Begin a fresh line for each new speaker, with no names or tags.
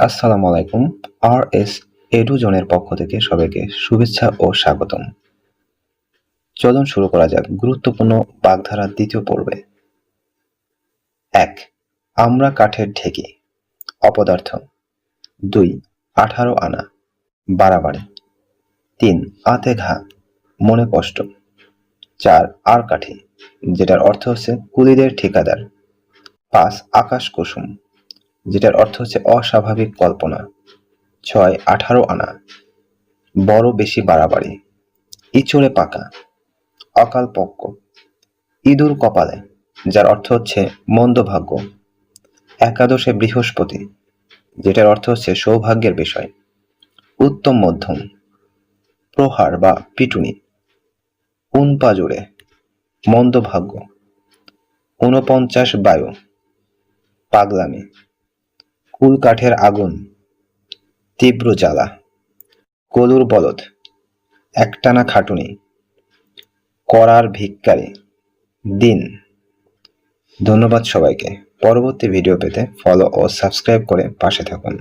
আসসালামু আলাইকুম আর S edu জোনের পক্ষ থেকে সবাইকে শুভেচ্ছা ও স্বাগতম। চলুন শুরু করা যাক গুরুত্বপূর্ণ বাগধারার দ্বিতীয় পর্বে। এক, আমরা কাঠের ঢেকি। অপদার্থ। দুই, আঠারো আনা। বাড়াবাড়ি। তিন, আতে ঘা। মনে কষ্ট। চার, আর কাঠি, যেটার অর্থ হচ্ছে কুলিদের ঠিকাদার। পাঁচ, আকাশ কুসুম। যেটার অর্থ হচ্ছে অস্বাভাবিক কল্পনা। ছয়, আঠারো আনা। বড়, বেশি, বাড়াবাড়ি। ইচড়ে, পাকা। অকাল, পক্ক। ইঁদুর, কপালে, যার অর্থ হচ্ছে মন্দভাগ্য একাদশে, বৃহস্পতি, যেটার অর্থ হচ্ছে সৌভাগ্যের বিষয়। উত্তম, মধ্যম। প্রহার বা পিটুনি। উনপা জুড়ে মন্দভাগ্য ঊনপঞ্চাশ, বায়ু। পাগলামি। কুল কাঠের আগুন, তীব্র জ্বালা, কলুর বলদ, একটানা খাটুনি, করার ভিক্ষারি, দিন। ধন্যবাদ সবাইকে। পরবর্তী ভিডিও পেতে ফলো ও সাবস্ক্রাইব করে পাশে থাকুন।